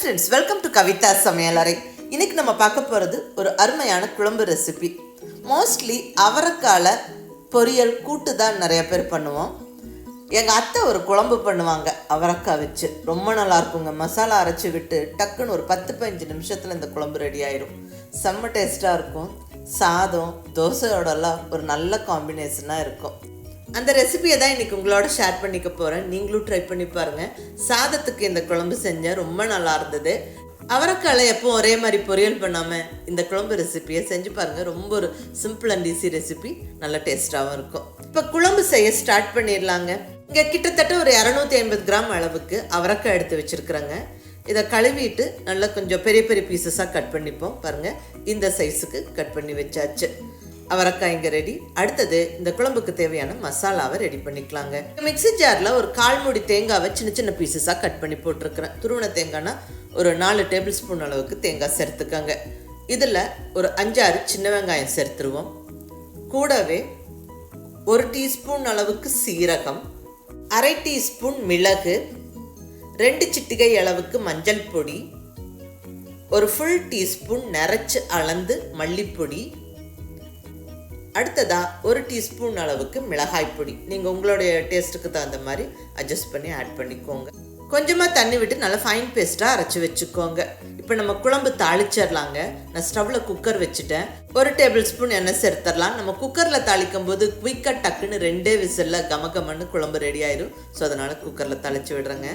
Friends welcome to Kavitha சமையலறை இன்னைக்கு நம்ம பார்க்க போகிறது ஒரு அருமையான குழம்பு ரெசிபி மோஸ்ட்லி அவரைக்கால பொரியல் கூட்டு தான் நிறைய பேர் பண்ணுவோம். எங்கள் அத்தை ஒரு குழம்பு பண்ணுவாங்க அவரைக்காய் வச்சு. ரொம்ப நல்லா இருக்குங்க. மசாலா அரைச்சி விட்டு டக்குன்னு ஒரு பத்து பதினஞ்சு நிமிஷத்தில் இந்த குழம்பு ரெடி ஆயிரும். செம்ம டேஸ்ட்டாக இருக்கும். சாதம் தோசையோடலாம் ஒரு நல்ல காம்பினேஷனாக இருக்கும். அந்த ரெசிபியை தான் இன்றைக்கி உங்களோட ஷேர் பண்ணிக்க போகிறேன் நீங்களும் ட்ரை பண்ணி பாருங்கள் சாதத்துக்கு இந்த குழம்பு செஞ்சேன் ரொம்ப நல்லா இருந்தது. அவரைக்காலை எப்போ ஒரே மாதிரி பொரியல் பண்ணாமல் இந்த குழம்பு ரெசிபியை செஞ்சு பாருங்கள் ரொம்ப ஒரு சிம்பிள் அண்ட் ஈஸி ரெசிபி நல்ல டேஸ்ட்டாகவும் இருக்கும். இப்போ குழம்பு செய்ய ஸ்டார்ட் பண்ணிடலாங்க. இங்கே கிட்டத்தட்ட ஒரு இரநூத்தி ஐம்பது கிராம் அளவுக்கு அவரைக்காய் எடுத்து வச்சுருக்குறேங்க. இதை கழுவிட்டு நல்லா கொஞ்சம் பெரிய பெரிய பீசஸாக கட் பண்ணிப்போம். பாருங்கள் இந்த சைஸுக்கு கட் பண்ணி வச்சாச்சு. அவரைக்காய் இங்கே ரெடி அடுத்தது இந்த குழம்புக்கு தேவையான மசாலாவை ரெடி பண்ணிக்கலாங்க. மிக்ஸி ஜாரில் ஒரு கால் மூடி தேங்காவை சின்ன சின்ன பீசஸாக கட் பண்ணி போட்டிருக்கிறேன். துருவன தேங்காய்னா ஒரு நாலு டேபிள் ஸ்பூன் அளவுக்கு தேங்காய் சேர்த்துக்கோங்க. இதில் ஒரு அஞ்சாறு சின்ன வெங்காயம் சேர்த்துருவோம். கூடவே ஒரு டீஸ்பூன் அளவுக்கு சீரகம் அரை டீஸ்பூன் மிளகு ரெண்டு சிட்டிகை அளவுக்கு மஞ்சள் பொடி ஒரு ஃபுல் டீஸ்பூன் நரைச்சு அளந்து மல்லிப்பொடி அடுத்ததாக ஒரு டீஸ்பூன் அளவுக்கு மிளகாய் பொடி. நீங்கள் உங்களுடைய டேஸ்ட்டுக்கு தகுந்த மாதிரி அட்ஜஸ்ட் பண்ணி ஆட் பண்ணிக்கோங்க. கொஞ்சமாக தண்ணி விட்டு நல்லா ஃபைன் பேஸ்ட்டாக அரைச்சி வச்சுக்கோங்க. இப்போ நம்ம குழம்பு தாளிச்சிடலாங்க நான் ஸ்டவ்வில் குக்கர் வச்சுட்டேன். ஒரு டேபிள் ஸ்பூன் எண்ணெய் சேர்த்துடலாம் நம்ம குக்கரில் தாளிக்கும் போது குயிக்காக டக்குன்னு ரெண்டே விசிலில் கம கமன்னு குழம்பு ரெடி ஆயிடும் ஸோ அதனால் குக்கரில் தாளிச்சு விடுறேங்க.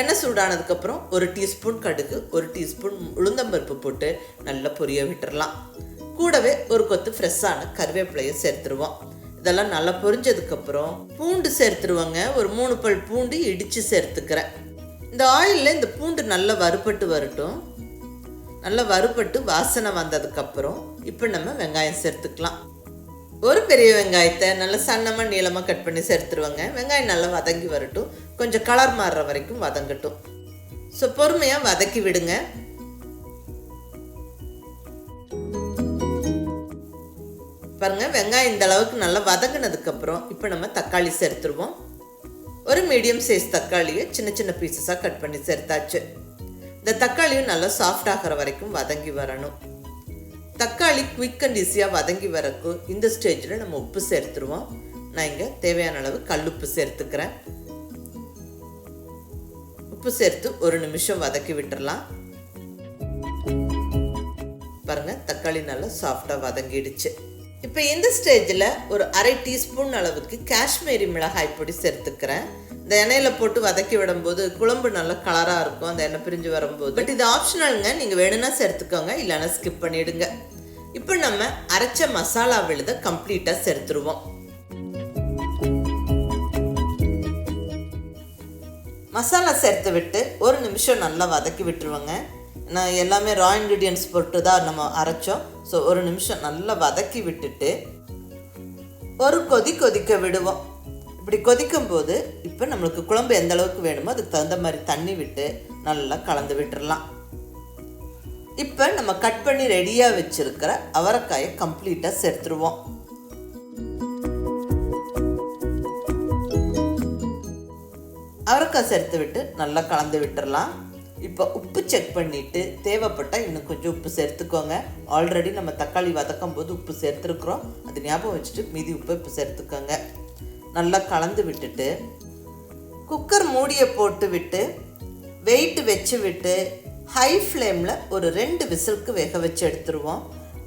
எண்ணெய் சூடானதுக்கப்புறம் ஒரு டீஸ்பூன் கடுகு ஒரு டீஸ்பூன் உளுந்தம்பருப்பு போட்டு நல்லா பொரிய விட்டுறலாம் கூடவே ஒரு கொத்து ஃப்ரெஷ்ஷான கருவேப்பிலையை சேர்த்துருவோம். இதெல்லாம் நல்லா பொரிஞ்சதுக்கப்புறம் பூண்டு சேர்த்துருவோங்க. ஒரு மூணு பல் பூண்டு இடித்து சேர்த்துக்கிறேன். இந்த ஆயிலில் இந்த பூண்டு நல்லா வறுபட்டு வரட்டும். நல்லா வறுபட்டு வாசனை வந்ததுக்கப்புறம் இப்போ நம்ம வெங்காயம் சேர்த்துக்கலாம். ஒரு பெரிய வெங்காயத்தை நல்லா சன்னமாக நீளமாக கட் பண்ணி சேர்த்துருவோங்க. வெங்காயம் நல்லா வதங்கி வரட்டும். கொஞ்சம் கலர் மாறுற வரைக்கும் வதங்கட்டும். ஸோ பொறுமையாக வதக்கி விடுங்க. பாருங்கள் வெங்காயம் இந்த அளவுக்கு நல்லா வதங்கினதுக்கப்புறம் இப்போ நம்ம தக்காளி சேர்த்துருவோம். ஒரு மீடியம் சைஸ் தக்காளியை சின்ன சின்ன பீசஸாக கட் பண்ணி சேர்த்தாச்சு. இந்த தக்காளியும் நல்லா சாஃப்ட் ஆகிற வரைக்கும் வதங்கி வரணும். தக்காளி குவிக் அண்ட் ஈஸியாக வதங்கி வரக்கு இந்த ஸ்டேஜில் நம்ம உப்பு சேர்த்துருவோம். நான் இங்கே தேவையான அளவு கல்லுப்பு சேர்த்துக்கிறேன். உப்பு சேர்த்து ஒரு நிமிஷம் வதக்கி விட்டுறலாம். பாருங்கள் தக்காளி நல்லா சாஃப்டாக வதங்கிடுச்சு. இப்போ இந்த ஸ்டேஜில் ஒரு அரை டீஸ்பூன் அளவுக்கு காஷ்மீரி மிளகாய் பொடி சேர்த்துக்கிறேன். இந்த எண்ணெயில் போட்டு வதக்கி விடும்போது குழம்பு நல்லா கலராக இருக்கும். அந்த எண்ணெய் பிரிஞ்சு வரும்போது. பட் இது ஆப்ஷனலுங்க நீங்கள் வேணும்னா சேர்த்துக்கோங்க. இல்லைன்னா ஸ்கிப் பண்ணிடுங்க. இப்போ நம்ம அரைச்ச மசாலா விழுத கம்ப்ளீட்டாக சேர்த்துருவோம். மசாலா சேர்த்து விட்டு ஒரு நிமிஷம் நல்லா வதக்கி விட்டுருவோங்க. நான் எல்லாமே ரா இன்க்ரீடியன்ஸ் போட்டு தான் நம்ம அரைச்சோம். ஸோ ஒரு நிமிஷம் நல்லா வதக்கி விட்டுட்டு ஒரு கொதி கொதிக்க விடுவோம். இப்படி கொதிக்கும் போது இப்போ நம்மளுக்கு குழம்பு எந்த அளவுக்கு வேணுமோ அதுக்கு தகுந்த மாதிரி தண்ணி விட்டு நல்லா கலந்து விட்டுடலாம் இப்போ நம்ம கட் பண்ணி ரெடியாக வச்சுருக்கிற அவரைக்காயை கம்ப்ளீட்டாக சேர்த்துருவோம். அவரைக்காய் சேர்த்து விட்டு நல்லா கலந்து விட்டுடலாம் இப்போ உப்பு செக் பண்ணிவிட்டு தேவைப்பட்டால் இன்னும் கொஞ்சம் உப்பு சேர்த்துக்கோங்க. ஆல்ரெடி நம்ம தக்காளி வதக்கும் போது உப்பு சேர்த்துருக்குறோம். அது ஞாபகம் வச்சுட்டு மீதி உப்பு இப்போ சேர்த்துக்கோங்க. நல்லா கலந்து விட்டுட்டு குக்கர் மூடியை போட்டு விட்டு வெயிட் வச்சு விட்டு ஹை ஃப்ளேமில் ஒரு ரெண்டு விசிலுக்கு வேக வச்சு எடுத்துருவோம்.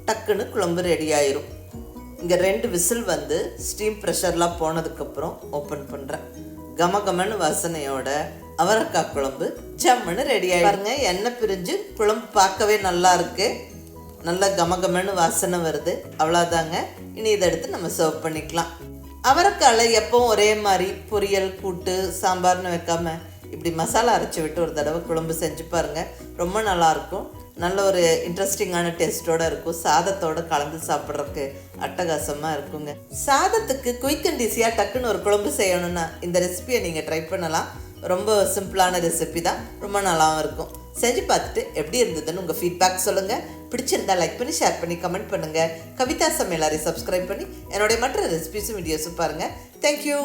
டக்குன்னு குழம்பு ரெடி ஆயிரும். இங்கே ரெண்டு விசில் வந்து ஸ்டீம் ப்ரெஷர்லாம் போனதுக்கப்புறம் ஓப்பன் பண்ணுறேன் கமகமன்னு வாசனையோட அவரைக்காய் குழம்பு ஜம்முன்னு ரெடி ஆகி பாருங்க எண்ணெய் பிரிஞ்சு குழம்பு பார்க்கவே நல்லா இருக்கு. நல்லா கமகமன்னு வாசனை வருது. அவ்வளோதாங்க இனி இதை எடுத்து நம்ம சர்வ் பண்ணிக்கலாம். அவரைக்காயில் எப்பவும் ஒரே மாதிரி பொரியல் கூட்டு சாம்பார்னு வைக்காம இப்படி மசாலா அரைச்சி விட்டு ஒரு தடவை குழம்பு செஞ்சு பாருங்க. ரொம்ப நல்லாயிருக்கும் நல்ல ஒரு இன்ட்ரெஸ்டிங்கான டேஸ்ட்டோட இருக்கும். சாதத்தோட கலந்து சாப்பிட்றதுக்கு அட்டகாசமாக இருக்குங்க. சாதத்துக்கு குயிக் அண்ட் ஈஸியாக டக்குன்னு ஒரு குழம்பு செய்யணும்னா இந்த ரெசிபியை நீங்கள் ட்ரை பண்ணலாம். ரொம்ப சிம்பிளான ரெசிபி தான். ரொம்ப நல்லாவும் இருக்கும். செஞ்சு பார்த்துட்டு எப்படி இருந்ததுன்னு உங்கள் ஃபீட்பேக் சொல்லுங்கள் பிடிச்சிருந்தா லைக் பண்ணி ஷேர் பண்ணி கமெண்ட் பண்ணுங்கள் கவிதா சமையலாரை சப்ஸ்கிரைப் பண்ணி என்னுடைய மற்ற ரெசிபிஸும் வீடியோஸும் பாருங்கள் தேங்க்யூ